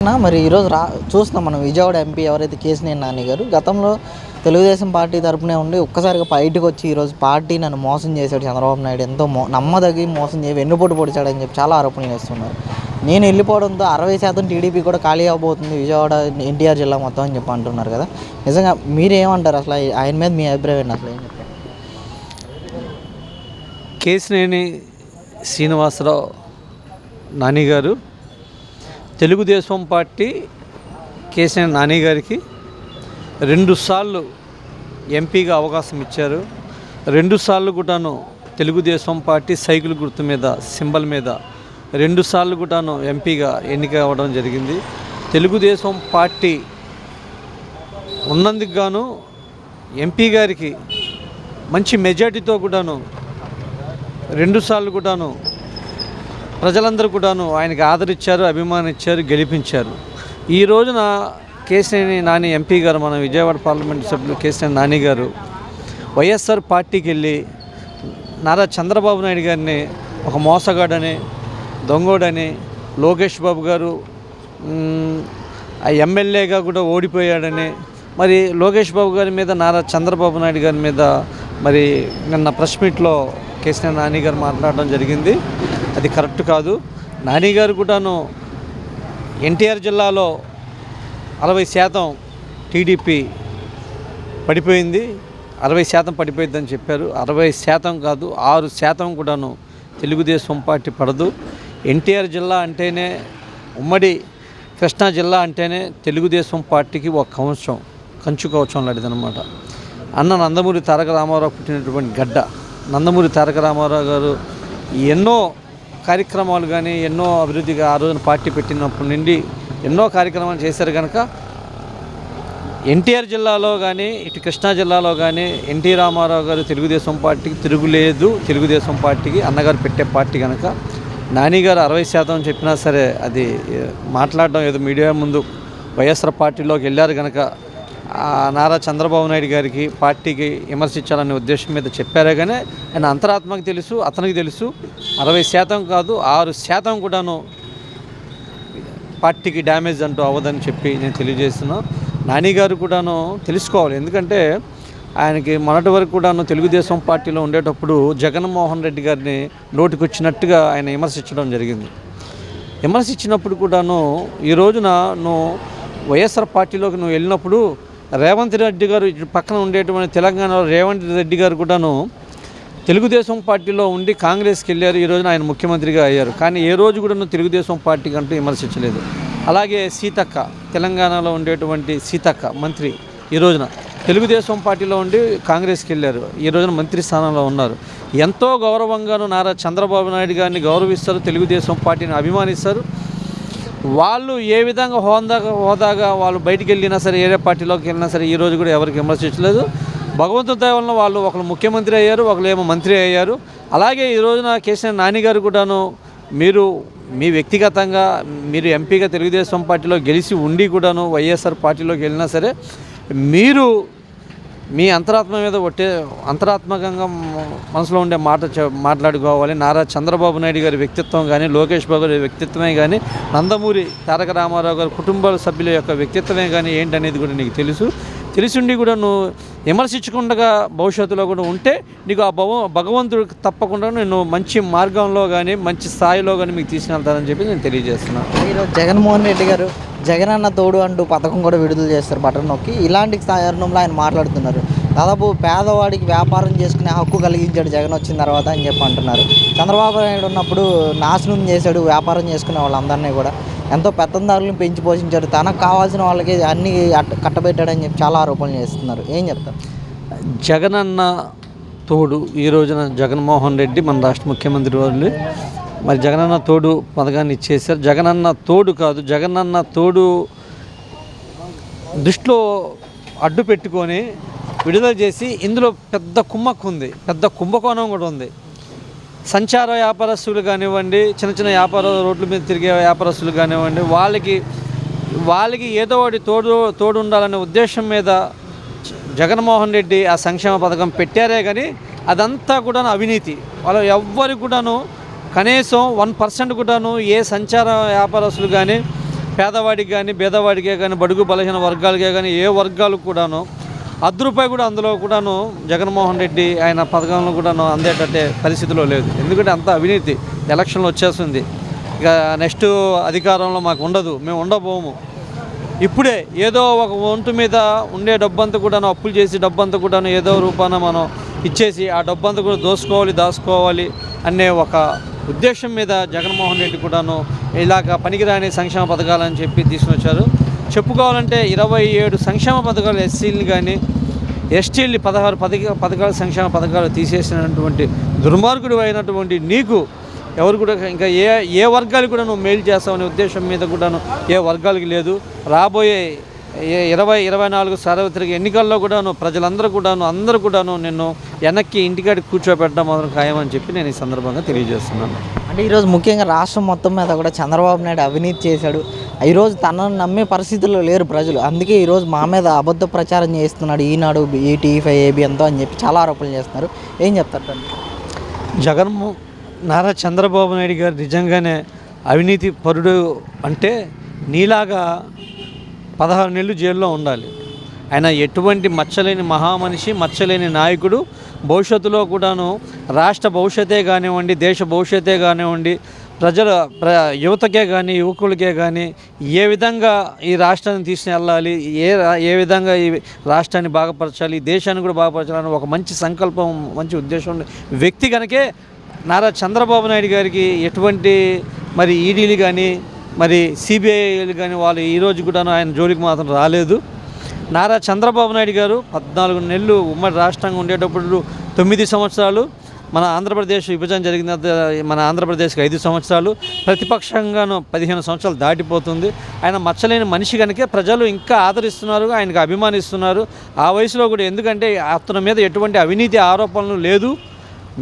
మరి ఈరోజు రా చూస్తున్నాం మనం విజయవాడ ఎంపీ ఎవరైతే కేసినేని నాని గారు గతంలో తెలుగుదేశం పార్టీ తరపునే ఉండి ఒక్కసారిగా బయటకు వచ్చి ఈరోజు పార్టీ నన్ను మోసం చేశాడు చంద్రబాబు నాయుడు ఎంతో మో నమ్మదగి మోసం చేసి వెన్నుపోటు పొడిచాడని చెప్పి చాలా ఆరోపణలు చేస్తున్నారు. నేను వెళ్ళిపోవడంతో అరవై శాతం టీడీపీ కూడా ఖాళీ అవ్వబోతుంది విజయవాడ ఎన్టీఆర్ జిల్లా మొత్తం అని చెప్పి అంటున్నారు కదా. నిజంగా మీరేమంటారు అసలు ఆయన మీద మీ అభిప్రాయం ఏంటి అసలు? ఏం చెప్పారు కేసినేని శ్రీనివాసరావు నాని గారు తెలుగుదేశం పార్టీ కేసీఆర్ నాని గారికి రెండుసార్లు ఎంపీగా అవకాశం ఇచ్చారు. రెండుసార్లు కూడాను తెలుగుదేశం పార్టీ సైకిల్ గుర్తు మీద సింబల్ మీద రెండుసార్లు కూడాను ఎంపీగా ఎన్నిక అవ్వడం జరిగింది. తెలుగుదేశం పార్టీ ఉన్నందుకు గాను ఎంపీ గారికి మంచి మెజార్టీతో కూడాను రెండుసార్లు కూడాను ప్రజలందరూ కూడాను ఆయనకి ఆదరించారు అభిమానించారు గెలిపించారు. ఈ రోజున కేసినేని నాని ఎంపీ గారు మన విజయవాడ పార్లమెంట్ సభ్యులు కేసినేని నాని గారు వైఎస్ఆర్ పార్టీకి వెళ్ళి నారా చంద్రబాబు నాయుడు గారిని ఒక మోసగాడని దొంగోడని లోకేష్ బాబు గారు ఆ ఎమ్మెల్యేగా కూడా ఓడిపోయాడని మరి లోకేష్ బాబు గారి మీద నారా చంద్రబాబు నాయుడు గారి మీద మరి నిన్న ప్రెస్ మీట్లో కేసీఆర్ నాని గారు మాట్లాడడం జరిగింది. అది కరెక్ట్ కాదు. నాని గారు కూడాను ఎన్టీఆర్ జిల్లాలో అరవై శాతం టీడీపీ పడిపోయింది. అరవై శాతం పడిపోయిందని చెప్పారు. అరవై శాతం కాదు ఆరు శాతం కూడాను తెలుగుదేశం పార్టీ పడదు. ఎన్టీఆర్ జిల్లా అంటేనే ఉమ్మడి కృష్ణా జిల్లా అంటేనే తెలుగుదేశం పార్టీకి ఒక కవచం కంచు కవచం లాంటిదన్నమాట. అన్న నందమూరి తారక రామారావు పుట్టినటువంటి గడ్డ. నందమూరి తారక రామారావు గారు ఎన్నో కార్యక్రమాలు కానీ ఎన్నో అభివృద్ధిగా ఆ రోజున పార్టీ పెట్టినప్పటి నుండి ఎన్నో కార్యక్రమాలు చేశారు కనుక ఎన్టీఆర్ జిల్లాలో కానీ ఇటు కృష్ణా జిల్లాలో కానీ ఎన్టీ రామారావు గారు తెలుగుదేశం పార్టీకి తిరుగులేదు. తెలుగుదేశం పార్టీకి అన్నగారు పెట్టే పార్టీ కనుక నాని గారు అరవై శాతం చెప్పినా సరే అది మాట్లాడడం ఏదో మీడియా ముందు వైఎస్ఆర్ పార్టీలోకి వెళ్ళారు కనుక నారా చంద్రబాబు నాయుడు గారికి పార్టీకి విమర్శించాలనే ఉద్దేశం మీద చెప్పారే కానీ ఆయన అంతరాత్మకు తెలుసు అతనికి తెలుసు అరవై శాతం కాదు ఆరు శాతం కూడాను పార్టీకి డ్యామేజ్ అంటూ అవ్వదని చెప్పి నేను తెలియజేస్తున్నా. నాని గారు కూడాను తెలుసుకోవాలి. ఎందుకంటే ఆయనకి మొన్నటి వరకు కూడాను తెలుగుదేశం పార్టీలో ఉండేటప్పుడు జగన్మోహన్ రెడ్డి గారిని నోటికొచ్చినట్టుగా ఆయన విమర్శించడం జరిగింది. విమర్శించినప్పుడు కూడాను ఈ రోజున నువ్వు వైఎస్ఆర్ పార్టీలోకి నువ్వు వెళ్ళినప్పుడు రేవంత్ రెడ్డి గారు పక్కన ఉండేటువంటి తెలంగాణలో రేవంత్ రెడ్డి గారు కూడాను తెలుగుదేశం పార్టీలో ఉండి కాంగ్రెస్కి వెళ్ళారు. ఈ రోజున ఆయన ముఖ్యమంత్రిగా అయ్యారు. కానీ ఏ రోజు కూడాను తెలుగుదేశం పార్టీకి అంటూ విమర్శించలేదు. అలాగే సీతక్క తెలంగాణలో ఉండేటువంటి సీతక్క మంత్రి ఈ రోజున తెలుగుదేశం పార్టీలో ఉండి కాంగ్రెస్కి వెళ్ళారు. ఈ రోజున మంత్రి స్థానంలో ఉన్నారు. ఎంతో గౌరవంగాను నారా చంద్రబాబు నాయుడు గారిని గౌరవిస్తారు. తెలుగుదేశం పార్టీని అభిమానిస్తారు. వాళ్ళు ఏ విధంగా హోదాగా హోదాగా వాళ్ళు బయటికి వెళ్ళినా సరే ఏరే పార్టీలోకి వెళ్ళినా సరే ఈరోజు కూడా ఎవరికి విమర్శించలేదు భగవంతుడి దయ వలన వాళ్ళు ఒకరు ముఖ్యమంత్రి అయ్యారు ఒకరు ఏమో మంత్రి అయ్యారు. అలాగే ఈ రోజున కేసీఆర్ నాని గారు కూడాను మీరు మీ వ్యక్తిగతంగా మీరు ఎంపీగా తెలుగుదేశం పార్టీలో గెలిచి ఉండి కూడాను వైఎస్ఆర్ పార్టీలోకి వెళ్ళినా సరే మీరు మీ అంతరాత్మ మీద ఒట్టే అంతరాత్మకంగా మనసులో ఉండే మాట మాట్లాడుకోవాలి. నారా చంద్రబాబు నాయుడు గారి వ్యక్తిత్వం కానీ లోకేష్ బాబు గారి వ్యక్తిత్వమే కానీ నందమూరి తారక రామారావు గారి కుటుంబ సభ్యుల యొక్క వ్యక్తిత్వమే కానీ ఏంటనేది కూడా నీకు తెలుసు. తెలిసిండి కూడా నువ్వు విమర్శించకుండా భవిష్యత్తులో కూడా ఉంటే నీకు ఆ భగవ భగవంతుడు తప్పకుండా నేను మంచి మార్గంలో కానీ మంచి స్థాయిలో కానీ మీకు తీసుకెళ్తానని చెప్పి నేను తెలియజేస్తున్నాను ఈరోజు జగన్మోహన్ రెడ్డి గారు జగన్ అన్న తోడు అంటూ పథకం కూడా విడుదల చేస్తారు బటన్ నొక్కి. ఇలాంటి తరుణంలో ఆయన మాట్లాడుతున్నారు. దాదాపు పేదవాడికి వ్యాపారం చేసుకునే హక్కు కలిగించాడు జగన్ వచ్చిన తర్వాత అని చెప్పి అంటున్నారు. చంద్రబాబు నాయుడు ఉన్నప్పుడు నాశనం చేశాడు వ్యాపారం చేసుకునే వాళ్ళందరినీ కూడా. ఎంతో పెత్తందారులను పెంచి పోషించాడు తనకు కావాల్సిన వాళ్ళకి అన్ని కట్టబెట్టాడని చెప్పి చాలా ఆరోపణలు చేస్తున్నారు. ఏం చెప్తారు? జగనన్న తోడు ఈ రోజున జగన్మోహన్ రెడ్డి మన రాష్ట్ర ముఖ్యమంత్రి వాళ్ళు. మరి జగనన్న తోడు పథకాన్ని ఇచ్చేశారు. జగనన్న తోడు కాదు జగనన్న తోడు దృష్టిలో అడ్డు పెట్టుకొని విడుదల చేసి ఇందులో పెద్ద కుమ్మక్కు ఉంది. పెద్ద కుంభకోణం కూడా ఉంది. సంచార వ్యాపారస్తులు కానివ్వండి చిన్న చిన్న వ్యాపార రోడ్ల మీద తిరిగే వ్యాపారస్తులు కానివ్వండి వాళ్ళకి వాళ్ళకి ఏదో ఒకటి తోడు తోడు ఉండాలనే ఉద్దేశం మీద జగన్మోహన్ రెడ్డి ఆ సంక్షేమ పథకం పెట్టారే కానీ అదంతా కూడా అవినీతి. వాళ్ళు ఎవ్వరికి కూడాను కనీసం వన్ పర్సెంట్ కూడాను ఏ సంచార వ్యాపారస్తులు కానీ పేదవాడికి కానీ పేదవాడికే కానీ బడుగు బలహీన వర్గాలకే కానీ ఏ వర్గాలకు కూడాను అర్ధ రూపాయి కూడా అందులో కూడాను జగన్మోహన్ రెడ్డి ఆయన పథకంలో కూడాను అందేటట్టే పరిస్థితిలో లేదు. ఎందుకంటే అంత అవినీతి. ఎలక్షన్లు వచ్చేస్తుంది. ఇక నెక్స్ట్ అధికారంలో మాకు ఉండదు. మేము ఉండబోము. ఇప్పుడే ఏదో ఒక ఒంటు మీద ఉండే డబ్బంతా కూడాను అప్పులు చేసి డబ్బంతా కూడాను ఏదో రూపాన మనం ఇచ్చేసి ఆ డబ్బంతా కూడా దోసుకోవాలి దాచుకోవాలి అనే ఒక ఉద్దేశం మీద జగన్మోహన్ రెడ్డి కూడాను ఇలాగ పనికిరాని సంక్షేమ పథకాలని చెప్పి తీసుకొచ్చారు. చెప్పుకోవాలంటే ఇరవై ఏడు సంక్షేమ పథకాలు ఎస్సీలు కానీ ఎస్టీలు పదహారు పథక పథకాలు సంక్షేమ పథకాలు తీసేసినటువంటి దుర్మార్గుడు అయినటువంటి నీకు ఎవరు కూడా ఇంకా ఏ ఏ వర్గాలు కూడా నువ్వు మేలు చేస్తావనే ఉద్దేశం మీద కూడాను ఏ వర్గాలకి లేదు. రాబోయే ఇరవై ఇరవై నాలుగు సార్వత్రిక ఎన్నికల్లో కూడాను ప్రజలందరూ కూడాను అందరూ కూడాను నిన్ను వెనక్కి ఇంటికాడికి కూర్చోబెట్టడం మాత్రం ఖాయమని చెప్పి నేను ఈ సందర్భంగా తెలియజేస్తున్నాను. అంటే ఈరోజు ముఖ్యంగా రాష్ట్రం మొత్తం మీద కూడా చంద్రబాబు నాయుడు అవినీతి చేశాడు. ఈరోజు తనను నమ్మే పరిస్థితుల్లో లేరు ప్రజలు. అందుకే ఈరోజు మా మీద అబద్ధ ప్రచారం చేస్తున్నాడు ఈనాడు ఈటీ ఫైవ్ ఏబి ఎంతో అని చెప్పి చాలా ఆరోపణలు చేస్తున్నారు. ఏం చెప్తారు జగన్ నారా చంద్రబాబు నాయుడు గారు నిజంగానే అవినీతి పరుడు అంటే నీలాగా పదహారు నెలలు జైల్లో ఉండాలి. ఆయన ఎటువంటి మచ్చలేని మహామనిషి మచ్చలేని నాయకుడు భవిష్యత్తులో కూడాను రాష్ట్ర భవిష్యత్తే కానివ్వండి దేశ భవిష్యత్తే కానివ్వండి ప్రజల ప్ర యువతకే కానీ యువకులకే కానీ ఏ విధంగా ఈ రాష్ట్రాన్ని తీసుకుని వెళ్ళాలి ఏ ఏ విధంగా ఈ రాష్ట్రాన్ని బాగుపరచాలి దేశాన్ని కూడా బాగుపరచాలని ఒక మంచి సంకల్పం మంచి ఉద్దేశం వ్యక్తి కనుకే నారా చంద్రబాబు నాయుడు గారికి ఎటువంటి మరి ఈడీలు కానీ మరి సిబిఐలు కానీ వాళ్ళు ఈరోజు కూడా ఆయన జోలికి మాత్రం రాలేదు. నారా చంద్రబాబు నాయుడు గారు పద్నాలుగు నెలలు ఉమ్మడి రాష్ట్రంగా ఉండేటప్పుడు తొమ్మిది సంవత్సరాలు మన ఆంధ్రప్రదేశ్ విభజన జరిగిన మన ఆంధ్రప్రదేశ్కి ఐదు సంవత్సరాలు ప్రతిపక్షంగాను పదిహేను సంవత్సరాలు దాటిపోతుంది. ఆయన మచ్చలేని మనిషి కనుకే ప్రజలు ఇంకా ఆదరిస్తున్నారు ఆయనకు అభిమానిస్తున్నారు. ఆ వయసులో కూడా ఎందుకంటే అతని మీద ఎటువంటి అవినీతి ఆరోపణలు లేదు.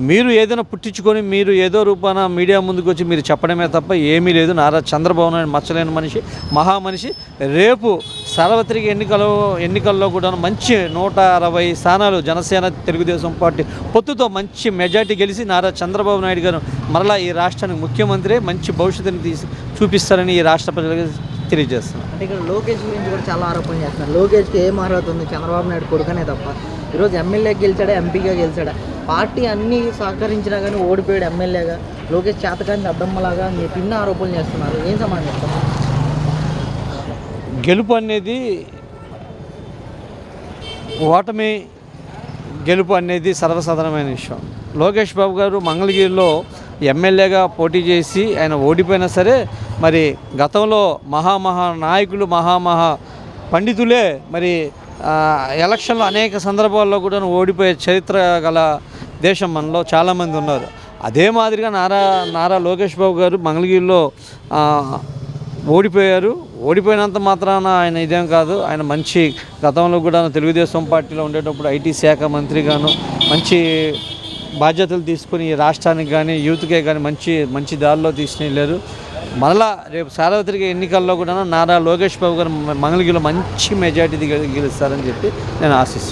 మీరు ఏదైనా పుట్టించుకొని మీరు ఏదో రూపాన మీడియా ముందుకు వచ్చి మీరు చెప్పడమే తప్ప ఏమీ లేదు. నారా చంద్రబాబు నాయుడు మచ్చలేని మనిషి మహామనిషి రేపు సార్వత్రిక ఎన్నికలు ఎన్నికల్లో కూడా మంచి నూట అరవై స్థానాలు జనసేన తెలుగుదేశం పార్టీ పొత్తుతో మంచి మెజార్టీ గెలిచి నారా చంద్రబాబు నాయుడు గారు మరలా ఈ రాష్ట్రానికి ముఖ్యమంత్రి మంచి భవిష్యత్తుని తీసి చూపిస్తారని ఈ రాష్ట్ర ప్రజలకు తెలియజేస్తున్నారు. అంటే ఇక్కడ లోకేష్ గురించి కూడా చాలా ఆరోపణలు చేస్తున్నారు. లోకేష్కి ఏం అర్హత ఉంది? చంద్రబాబు నాయుడు కొడుకనే తప్ప. ఈరోజు ఎమ్మెల్యే గెలిచాడా? ఎంపీగా గెలిచాడా? పార్టీ అన్నీ సహకరించినా కానీ ఓడిపోయాడు ఎమ్మెల్యేగా. లోకేష్ చేతకాని అద్దమ్మలాగా మీ పిన్న ఆరోపణలు చేస్తున్నారు. ఏం సమాధానం చెప్తారు? గెలుపు అనేది ఓటమి గెలుపు అనేది సర్వసాధారణమైన విషయం. లోకేష్ బాబు గారు మంగళగిరిలో ఎమ్మెల్యేగా పోటీ చేసి ఆయన ఓడిపోయినా సరే మరి గతంలో మహామహా నాయకులు మహామహా పండితులే మరి ఎలక్షన్లో అనేక సందర్భాల్లో కూడా ఓడిపోయే చరిత్ర గల దేశం మనలో చాలామంది ఉన్నారు. అదే మాదిరిగా నారా నారా లోకేష్ బాబు గారు మంగళగిరిలో ఓడిపోయారు. ఓడిపోయినంత మాత్రాన ఆయన ఇదేం కాదు. ఆయన మంచి గతంలో కూడా తెలుగుదేశం పార్టీలో ఉండేటప్పుడు ఐటీ శాఖ మంత్రిగాను మంచి బాధ్యతలు తీసుకుని ఈ రాష్ట్రానికి కానీ యూత్కే కానీ మంచి మంచి దారిలో తీసుకెళ్ళారు మరలా రేపు సార్వత్రిక ఎన్నికల్లో కూడా నారా లోకేష్ బాబు గారు మంగళగిరిలో మంచి మెజార్టీ గెలుస్తారని చెప్పి నేను ఆశిస్తున్నాను.